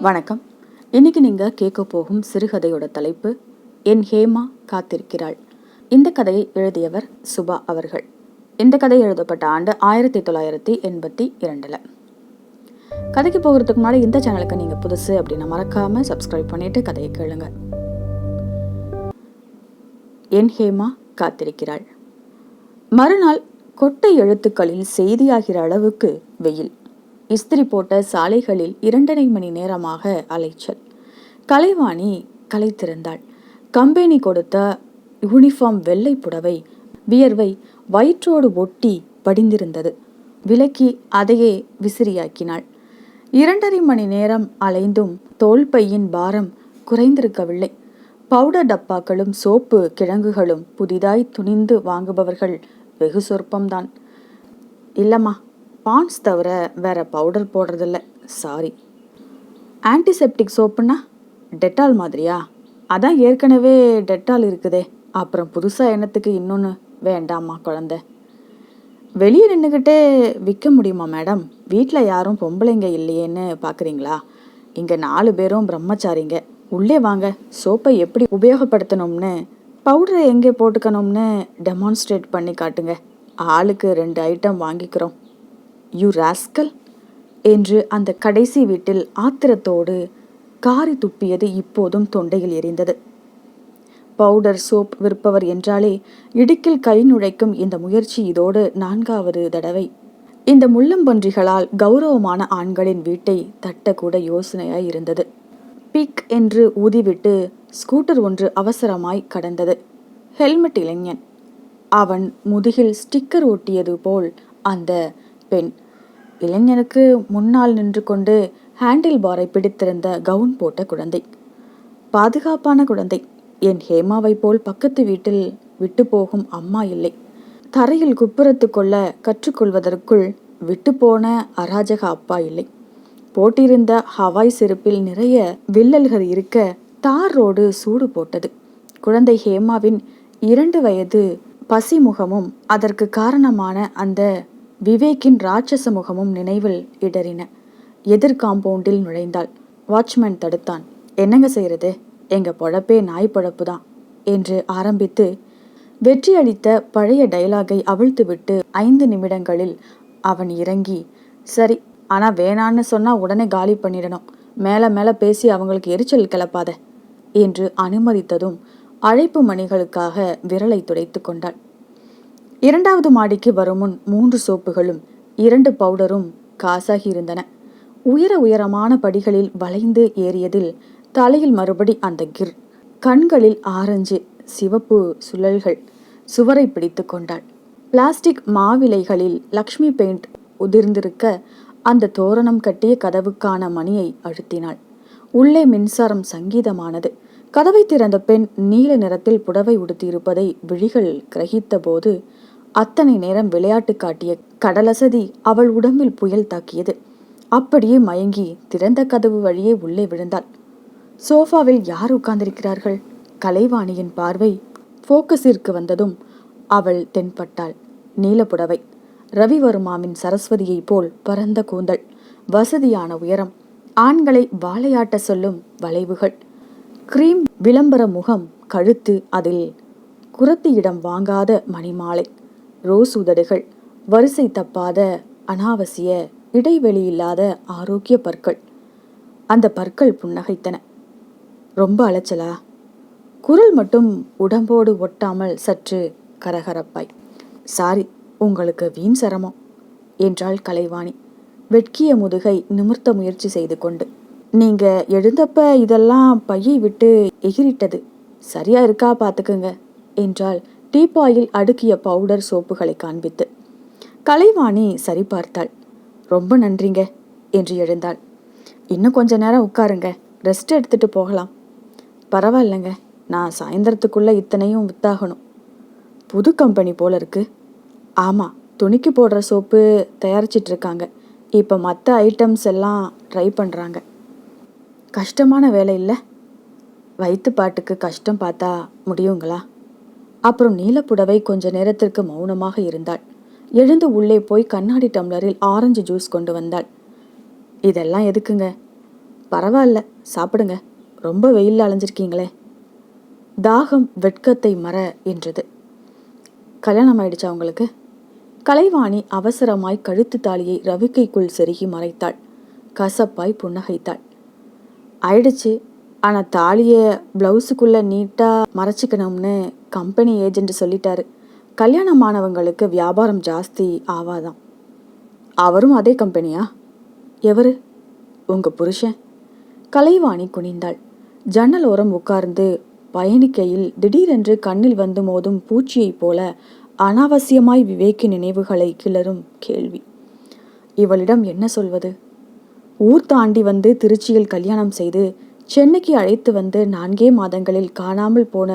வணக்கம். இன்னைக்கு நீங்கள் கேட்க போகும் சிறுகதையோட தலைப்பு என் ஹேமா காத்திருக்கிறாள். இந்த கதையை எழுதியவர் சுபா அவர்கள். இந்த கதை எழுதப்பட்ட ஆண்டு ஆயிரத்தி தொள்ளாயிரத்தி எண்பத்தி இரண்டில். கதைக்கு போகிறதுக்கு முன்னாடி இந்த சேனலுக்கு நீங்கள் புதுசு அப்படின்னா மறக்காம சப்ஸ்கிரைப் பண்ணிட்டு கதையை கேளுங்க. என் ஹேமா காத்திருக்கிறாள். மறுநாள் கொட்டை எழுத்துக்களில் செய்தியாகிற அளவுக்கு வெயில். இஸ்திரி போட்ட சாலைகளில் இரண்டரை மணி நேரமாக அலைச்சல். கலைவாணி கலைத்திருந்தாள் கம்பெனி கொடுத்த யூனிஃபார்ம் வெள்ளை புடவை வியர்வை வயிற்றோடு ஒட்டி படிந்திருந்தது. விலக்கி அதையே விசிறியாக்கினாள். இரண்டரை மணி நேரம் அலைந்தும் தோல்பையின் பாரம் குறைந்திருக்கவில்லை. பவுடர் டப்பாக்களும் சோப்பு கிழங்குகளும் புதிதாய் துணிந்து வாங்குபவர்கள் வெகு சொற்பம்தான். இல்லைம்மா பான்ஸ் தவிர வேற பவுடர் போடுறதில்ல. சாரி ஆன்டிசெப்டிக் சோப்புன்னா டெட்டால் மாதிரியா? அதான் ஏற்கனவே டெட்டால் இருக்குதே. அப்புறம் புதுசாக எண்ணத்துக்கு இன்னொன்று வேண்டாம்மா குழந்த. வெளியே நின்றுக்கிட்டே விற்க முடியுமா மேடம்? வீட்டில் யாரும் பொம்பளைங்க இல்லையேன்னு பார்க்குறீங்களா இங்கே நாலு பேரும் பிரம்மச்சாரிங்க. உள்ளே வாங்க. சோப்பை எப்படி உபயோகப்படுத்தணும்னு பவுடரை எங்கே போட்டுக்கணும்னு டெமான்ஸ்ட்ரேட் பண்ணி காட்டுங்க. ஆளுக்கு ரெண்டு ஐட்டம் வாங்கிக்கிறோம். யூ ராஸ்கல் என்று அந்த கடைசி வீட்டில் ஆத்திரத்தோடு காரி துப்பியது இப்போதும் தொண்டையில் எரிந்தது. பவுடர் சோப் விற்பவர் என்றாலே இடுக்கில் கை நுழைக்கும் இந்த முயற்சி இதோடு நான்காவது தடவை இந்த முள்ளம்பன்றிகளால் கௌரவமான ஆண்களின் வீட்டை தட்டக்கூட யோசனையாய் இருந்தது. பிக் என்று ஊதிவிட்டு ஸ்கூட்டர் ஒன்று அவசரமாய் கடந்தது. ஹெல்மெட் இளைஞன். அவன் முதுகில் ஸ்டிக்கர் ஒட்டியது போல் அந்த பெண். இளைஞனுக்கு முன்னால் நின்று கொண்டு ஹேண்டில் பாரை பிடித்திருந்த கவுன் போட்ட குழந்தை. பாதுகாப்பான குழந்தை. என் ஹேமாவை போல் பக்கத்து வீட்டில் விட்டு போகும் அம்மா இல்லை. தரையில் குப்புறத்து கொள்ள கற்றுக்கொள்வதற்குள் விட்டு போன அராஜக அப்பா இல்லை. போட்டிருந்த ஹவாய் செருப்பில் நிறைய வில்லல்கள் இருக்க தார் ரோடு சூடு போட்டது. குழந்தை ஹேமாவின் இரண்டு வயது பசிமுகமும் அதற்கு காரணமான அந்த விவேக்கின் ராட்சச முகமும் நினைவில் இடறின. எதிர் காம்பவுண்டில் நுழைந்தாள். வாட்ச்மேன் தடுத்தான். என்னங்க செய்யறது எங்க பொழப்பே நாய் பொழப்பு தான் என்று ஆரம்பித்து வெற்றி அளித்த பழைய டயலாகை அவிழ்த்துவிட்டு ஐந்து நிமிடங்களில் அவன் இறங்கி சரி ஆனா வேணான்னு சொன்னா உடனே காலி பண்ணிடணும். மேல மேல பேசி அவங்களுக்கு எரிச்சல் கிளப்பாத என்று அனுமதித்ததும் அழைப்பு மணிகளுக்காக விரலை துடைத்து கொண்டாள். இரண்டாவது மாடிக்கு வரும் முன் மூன்று சோப்புகளும் இரண்டு பவுடரும் காசாகி இருந்தன. உயர உயரமான படிகளில் வளைந்து ஏறியதில் தலையில் மறுபடி அந்த கிர். கண்களில் ஆரஞ்சு சிவப்பு சுழல்கள் சுவரை பிடித்து கொண்டாள். பிளாஸ்டிக் மாவிலைகளில் லக்ஷ்மி பெயிண்ட் உதிர்ந்திருக்க அந்த தோரணம் கட்டிய கதவுக்கான மணியை அழுத்தினாள். உள்ளே மின்சாரம் சங்கீதமானது. கதவை திறந்த பெண் நீல நிறத்தில் புடவை உடுத்தியிருப்பதை விழிகள் கிரகித்த போது அத்தனை நேரம் விளையாட்டு காட்டிய கடலசதி அவள் உடம்பில் புயல் தாக்கியது. அப்படியே மயங்கி திறந்த கதவு வழியே உள்ளே விழுந்தாள். சோஃபாவில் யார் உட்கார்ந்திருக்கிறார்கள்? கலைவாணியின் பார்வை ஃபோக்கஸிற்கு வந்ததும் அவள் தென்பட்டாள். நீலப்புடவை. ரவிவர்மாவின் சரஸ்வதியைப் போல் பரந்த கூந்தல். வசதியான உயரம். ஆண்களை வாழையாட்ட சொல்லும் வளைவுகள். கிரீம் விளம்பர முகம் கழுத்து அதில் குரத்தியிடம் வாங்காத மணிமாலை. ரோஸ் உதடுகள் வரிசை தப்பாத அனாவசிய இடைவெளி இல்லாத ஆரோக்கிய பற்கள். அந்த பற்கள் புன்னகைத்தன. ரொம்ப அலைச்சலா? குரல் மட்டும் உடம்போடு ஒட்டாமல் சற்று கரகரப்பாய். சாரி உங்களுக்கு வீண் சிரமம் என்றாள் கலைவாணி. வெட்கிய முதுகை நிமிர்த்த முயற்சி செய்து கொண்டு. நீங்க எழுந்தப்ப இதெல்லாம் பையை விட்டு எகிரிட்டது. சரியா இருக்கா பார்த்துக்குங்க என்றாள் டீப்பாயில் அடுக்கிய பவுடர் சோப்புகளை காண்பித்து. கலைவாணி சரி பார்த்தாள் ரொம்ப நன்றிங்க என்று எழுந்தாள். இன்னும் கொஞ்ச நேரம் உட்காருங்க. ரெஸ்ட் எடுத்துட்டு போகலாம். பரவாயில்லைங்க. நான் சாயந்தரத்துக்குள்ள இத்தனையும் வித்தாகணும். புது கம்பெனி போல இருக்கு. ஆமாம் துணிக்கு போடுற சோப்பு தயாரிச்சிட்டு இருக்காங்க இப்போ மற்ற ஐட்டம்ஸ் எல்லாம் ட்ரை பண்ணுறாங்க கஷ்டமான வேலை இல்லை? வயிற்று பாட்டுக்கு கஷ்டம் பார்த்தா முடியுங்களா? அப்புறம் நீலப்புடவை கொஞ்ச நேரத்திற்கு மௌனமாக இருந்தாள். எழுந்து உள்ளே போய் கண்ணாடி டம்ளரில் ஆரஞ்சு ஜூஸ் கொண்டு வந்தாள். இதெல்லாம் எதுக்குங்க? பரவாயில்ல சாப்பிடுங்க. ரொம்ப வெயிலில் அலைஞ்சிருக்கீங்களே. தாகம் வெட்கத்தை மற என்றது. கல்யாணம் ஆயிடுச்சா உங்களுக்கு? கலைவாணி அவசரமாய் கழுத்து தாலியை ரவிக்கைக்குள் செருகி மறைத்தாள். கசப்பாய் புன்னகைத்தாள். ஆயிடுச்சு ஆனால் தாலியை ப்ளவுஸுக்குள்ளே நீட்டாக மறைச்சிக்கணும்னு கம்பெனி ஏஜென்ட் சொல்லிட்டாரு. கல்யாணமானவங்களுக்கு வியாபாரம் ஜாஸ்தி ஆவாதான் அவரும் அதே கம்பெனியா எவரு? உங்கள் புருஷன். கலைவாணி குனிந்தாள். ஜன்னல் ஓரம் உட்கார்ந்து பயணிக்கையில் திடீரென்று கண்ணில் வந்து மோதும் பூச்சியைப் போல அனாவசியமாய் விவேக்கு நினைவுகளை கிளறும் கேள்வி. இவளிடம் என்ன சொல்வது? ஊர் தாண்டி வந்து திருச்சியில் கல்யாணம் செய்து சென்னைக்கு அழைத்து வந்து நான்கே மாதங்களில் காணாமல் போன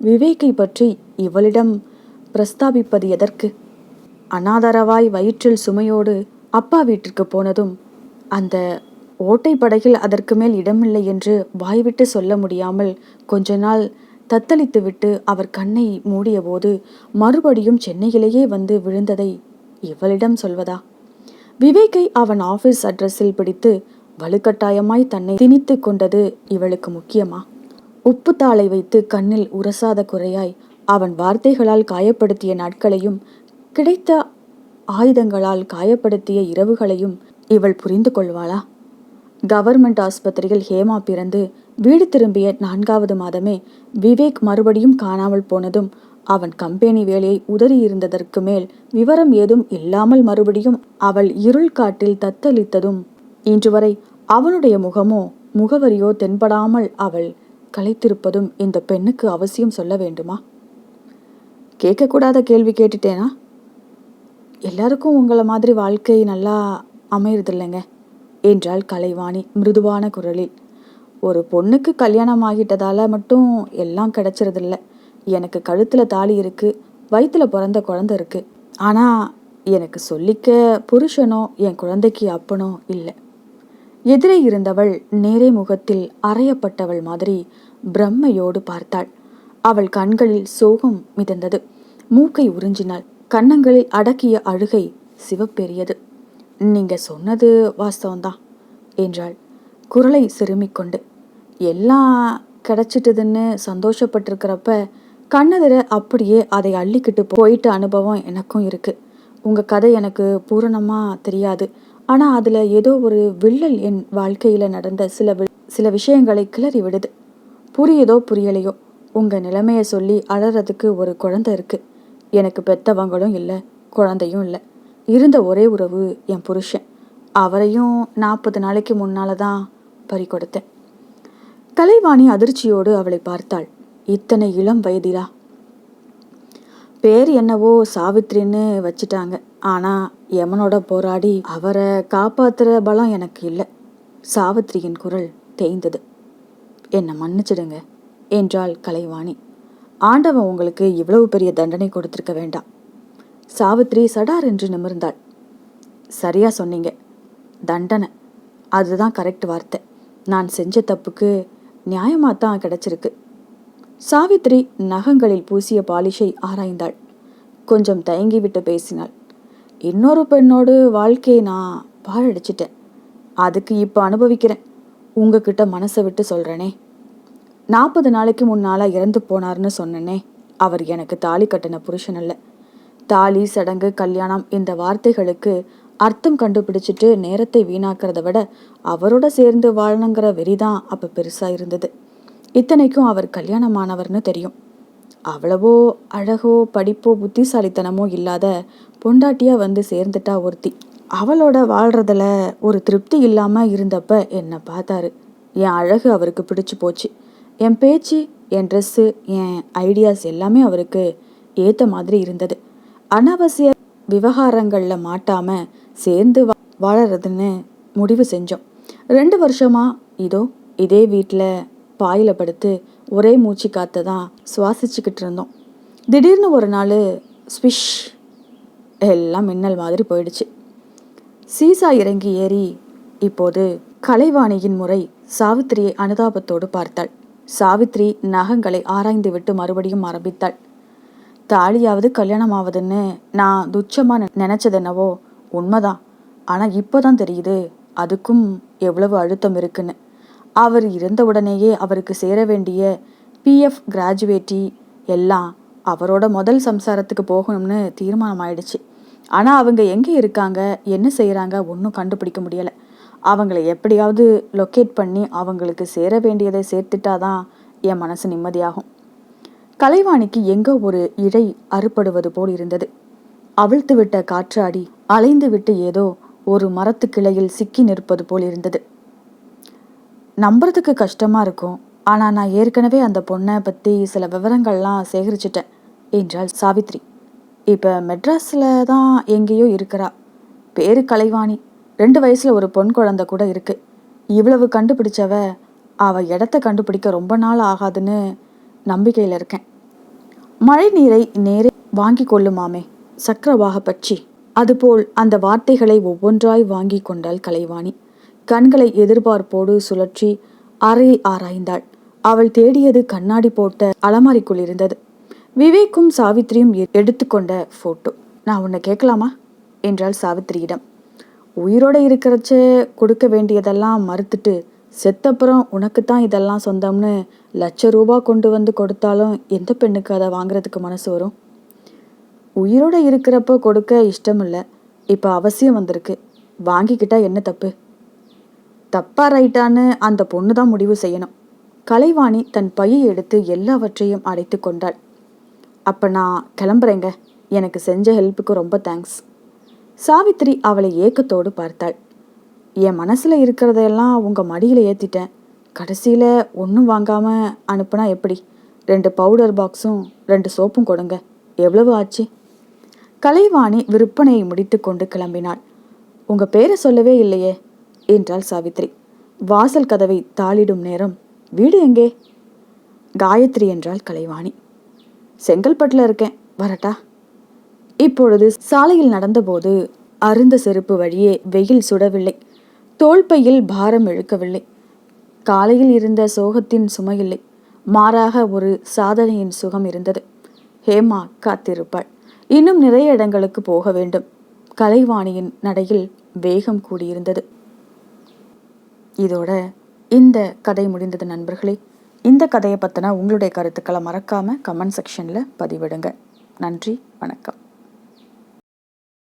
விவேக்கை பற்றி இவளிடம் பிரஸ்தாபிப்பது எதற்கு? அனாதரவாய் வயிற்றில் சுமையோடு அப்பா வீட்டிற்கு போனதும் அந்த ஓட்டை படகில் அதற்கு மேல் இடமில்லை என்று வாய்விட்டு சொல்ல முடியாமல் கொஞ்ச நாள் தத்தளித்துவிட்டு அவர் கண்ணை மூடியபோது மறுபடியும் சென்னையிலேயே வந்து விழுந்ததை இவளிடம் சொல்வதா? விவேக்கை அவன் ஆபீஸ் அட்ரஸில் பிடித்து வலுக்கட்டாயமாய் தன்னை திணித்து கொண்டது இவளுக்கு முக்கியமா? உப்பு தாளை வைத்து கண்ணில் உரசாத குறையாய் அவன் வார்த்தைகளால் காயப்படுத்திய நாட்களையும் கிடைத்த ஆயுதங்களால் காயப்படுத்திய இரவுகளையும் இவள் புரிந்து கொள்வாளா? கவர்மெண்ட் ஆஸ்பத்திரியில் ஹேமா பிறந்து வீடு திரும்பிய நான்காவது மாதமே விவேக் மறுபடியும் காணாமல் போனதும் அவன் கம்பெனி வேலையை உதறியிருந்ததற்கு மேல் விவரம் ஏதும் இல்லாமல் மறுபடியும் அவள் இருள் காட்டில் தத்தளித்ததும் இன்று வரை அவனுடைய முகமோ முகவரியோ தென்படாமல் அவள் கலைத்திருப்பதும் இந்த பெண்ணுக்கு அவசியம் சொல்ல வேண்டுமா? கேட்கக்கூடாத கேள்வி கேட்டுட்டேனா? எல்லாருக்கும் உங்களை மாதிரி வாழ்க்கை நல்லா அமையறதில்லைங்க என்றாள் கலைவாணி மிருதுவான குரலில். ஒரு பொண்ணுக்கு கல்யாணம் ஆகிட்டதால மட்டும் எல்லாம் கிடைச்சிருதில்ல எனக்கு கழுத்தில் தாலி இருக்கு வயிற்றுல பிறந்த குழந்த இருக்கு. ஆனால் எனக்கு சொல்லிக்க புருஷனோ என் குழந்தைக்கு அப்பனோ இல்லை. எதிரே இருந்தவள் நேரே முகத்தில் அறையப்பட்டவள் மாதிரி பிரம்மையோடு பார்த்தாள். அவள் கண்களில் சோகம் மிதந்தது. மூக்கை உறிஞ்சினாள். கன்னங்களில் அடக்கிய அழுகை சிவப்பெரியது நீங்க சொன்னது வாஸ்தவம்தான் என்றாள். குரலை சிறுமிக்கொண்டு. எல்லாம் கிடைச்சிட்டுதுன்னு சந்தோஷப்பட்டிருக்கிறப்ப கண்ணதிர அப்படியே அதை அள்ளிக்கிட்டு போயிட்ட அனுபவம் எனக்கும் இருக்கு. உங்க கதை எனக்கு பூரணமாக தெரியாது. ஆனால் அதில் ஏதோ ஒரு வில்லல் என் வாழ்க்கையில் நடந்த சில சில விஷயங்களை கிளறி விடுது. புரியுதோ புரியலையோ? உங்கள் நிலைமையை சொல்லி அழறதுக்கு ஒரு குழந்தை இருக்கு. எனக்கு பெத்தவங்களும் இல்லை குழந்தையும் இல்லை. இருந்த ஒரே உறவு என் புருஷன். அவரையும் நாற்பது நாளைக்கு முன்னால் தான் பறி கொடுத்தேன் கலைவாணி அதிர்ச்சியோடு அவளை பார்த்தாள். இத்தனை இளம் வயதிலா? பேர் என்னவோ சாவித்ரின்னு வச்சிட்டாங்க. ஆனால் யமனோட போராடி அவரை காப்பாத்துற பலம் எனக்கு இல்லை. சாவித்ரியின் குரல் தேய்ந்தது. என்னை மன்னிச்சிடுங்க என்றாள் கலைவாணி. ஆண்டவன் உங்களுக்கு இவ்வளவு பெரிய தண்டனை கொடுத்திருக்க வேண்டாம். சாவித்ரி சடார் என்று நிமிர்ந்தாள். சரியா சொன்னீங்க. தண்டனை. அதுதான் கரெக்ட் வார்த்தை. நான் செஞ்ச தப்புக்கு நியாயமாக தான் கிடச்சிருக்கு. சாவித்ரி நகங்களில் பூசிய பாலிஷை ஆராய்ந்தாள். கொஞ்சம் தயங்கிவிட்டு பேசினாள். இன்னொரு பெண்ணோடு வாழ்க்கையை நான் பாழடிச்சிட்டேன். அதுக்கு இப்போ அனுபவிக்கிறேன். உங்ககிட்ட மனசை விட்டு சொல்கிறேனே நாற்பது நாளைக்கு முன்னால் இறந்து போனார்னு சொன்னனே. அவர் எனக்கு தாலி கட்டின புருஷன் அல்ல. தாலி சடங்கு கல்யாணம் இந்த வார்த்தைகளுக்கு அர்த்தம் கண்டுபிடிச்சிட்டு நேரத்தை வீணாக்கிறத விட அவரோட சேர்ந்து வாழணுங்கிற வெறிதான் அப்போ பெருசாக இருந்தது. இத்தனைக்கும் அவர் கல்யாணமானவர்னு தெரியும். அவ்வளவோ அழகோ படிப்போ புத்திசாலித்தனமோ இல்லாத பொண்டாட்டியாக வந்து சேர்ந்துட்டா ஒருத்தி. அவளோட வாழ்கிறதுல ஒரு திருப்தி இல்லாமல் இருந்தப்ப என்னை பார்த்தாரு. என் அழகு அவருக்கு பிடிச்சு போச்சு. என் பேச்சு என் ட்ரெஸ்ஸு என் ஐடியாஸ் எல்லாமே அவருக்கு ஏற்ற மாதிரி இருந்தது. அனாவசிய விவகாரங்களில் மாட்டாமல் சேர்ந்து வாழறதுன்னு முடிவு செஞ்சோம். ரெண்டு வருஷமாக இதோ இதே வீட்டில் பாயில் படுத்து ஒரே மூச்சு காற்றை தான் சுவாசிச்சுக்கிட்டு இருந்தோம். திடீர்னு ஒரு நாள் ஸ்விஷ் எல்லாம் மின்னல் மாதிரி போயிடுச்சு. சீசா இறங்கி ஏறி இப்போது கலைவாணியின் முறை சாவித்திரியை அனுதாபத்தோடு பார்த்தாள். சாவித்ரி நகங்களை ஆராய்ந்து விட்டு மறுபடியும் ஆரம்பித்தாள். தாலியாவது கல்யாணம் ஆவதுன்னு நான் துச்சமாக நினச்சதென்னவோ உண்மைதான். ஆனால் இப்போ தான் தெரியுது அதுக்கும் எவ்வளவு அழுத்தம் இருக்குன்னு. அவர் இருந்தவுடனேயே அவருக்கு சேர வேண்டிய பிஎஃப் கிராஜுவேட்டி எல்லாம் அவரோட முதல் சம்சாரத்துக்கு போகணும்னு தீர்மானம் ஆயிடுச்சு ஆனால் அவங்க எங்கே இருக்காங்க என்ன செய்கிறாங்க ஒன்றும் கண்டுபிடிக்க முடியலை. அவங்கள எப்படியாவது லொக்கேட் பண்ணி அவங்களுக்கு சேர வேண்டியதை சேர்த்துட்டாதான் என் மனசு நிம்மதியாகும். கலைவாணிக்கு எங்கோ ஒரு இழை அறுப்படுவது போல் இருந்தது. அவிழ்த்து விட்ட காற்றாடி அலைந்து விட்டு ஏதோ ஒரு மரத்து கிளையில் சிக்கி நிற்பது போல் இருந்தது. நம்புறதுக்கு கஷ்டமாக இருக்கும். ஆனால் நான் ஏற்கனவே அந்த பொண்ணை பற்றி சில விவரங்கள்லாம் சேகரிச்சிட்டேன். என்றாள் சாவித்ரி. இப்போ மெட்ராஸில் தான் எங்கேயோ இருக்கிறா. பேரு கலைவாணி. ரெண்டு வயசில் ஒரு பொன் குழந்தை கூட இருக்கு. இவ்வளவு கண்டுபிடிச்சவ அவ இடத்த கண்டுபிடிக்க ரொம்ப நாள் ஆகாதுன்னு நம்பிக்கையில் இருக்கேன். மழை நீரை நேரே வாங்கி கொள்ளுமாமே சக்கரவாக பற்றி அதுபோல் அந்த வார்த்தைகளை ஒவ்வொன்றாய் வாங்கி கொண்டாள் கலைவாணி. கண்களை எதிர்பார்ப்போடு சுழற்றி அறையை ஆராய்ந்தாள். அவள் தேடியது கண்ணாடி போட்ட அலமாரிக்குள் இருந்தது. விவேக்கும் சாவித்திரியும் எடுத்துக்கொண்ட போட்டோ நான் உன்னை கேட்கலாமா? என்றாள் சாவித்திரியிடம். உயிரோட இருக்கிறச்ச கொடுக்க வேண்டியதெல்லாம் மறுத்துட்டு செத்தப்புறம் உனக்கு தான் இதெல்லாம் சொந்தம்னு லட்ச ரூபா கொண்டு வந்து கொடுத்தாலும் எந்த பெண்ணுக்கு அதை வாங்குறதுக்கு மனசு வரும்? உயிரோட இருக்கிறப்போ கொடுக்க இஷ்டமில்லை. இப்போ அவசியம் வந்திருக்கு. வாங்கிக்கிட்டா என்ன தப்பு? தப்பா ரைட்டான்னு அந்த பொண்ணு தான் முடிவு செய்யணும். கலைவாணி தன் பையை எடுத்து எல்லாவற்றையும் அடைத்து கொண்டாள். அப்போ நான் கிளம்புறேங்க. எனக்கு செஞ்ச ஹெல்ப்புக்கு ரொம்ப தேங்க்ஸ் சாவித்திரி அவளை ஏக்கத்தோடு பார்த்தாள். என் மனசில் இருக்கிறதையெல்லாம் உங்கள் மடியில் ஏற்றிட்டேன் கடைசியில் ஒன்றும் வாங்காமல் அனுப்புனா எப்படி? ரெண்டு பவுடர் பாக்ஸும் ரெண்டு சோப்பும் கொடுங்க. எவ்வளவு ஆச்சு? கலைவாணி விற்பனையை முடித்து கொண்டு கிளம்பினாள். உங்கள் பேரை சொல்லவே இல்லையே. என்றாள் சாவித்ரி. வாசல் கதவை தாளிடும் நேரம். வீடு எங்கே? காயத்ரி என்றாள் கலைவாணி. செங்கல்பட்டில் இருக்கேன். வரட்டா. இப்பொழுது சாலையில் நடந்தபோது அருந்த செருப்பு வழியே வெயில் சுடவில்லை. தோல்பையில் பாரம் இழுக்கவில்லை. காலையில் இருந்த சோகத்தின் சுமையில்லை. மாறாக ஒரு சாதனையின் சுகம் இருந்தது. ஹேமா காத்திருப்பாள். இன்னும் நிறைய இடங்களுக்கு போக வேண்டும். கலைவாணியின் நடையில் வேகம் கூடியிருந்தது. இதோட இந்த கதை முடிந்தது நண்பர்களே. இந்த கதையை பற்றினா உங்களுடைய கருத்துக்களை மறக்காமல் கமெண்ட் செக்ஷனில் பதிவிடுங்க. நன்றி வணக்கம்.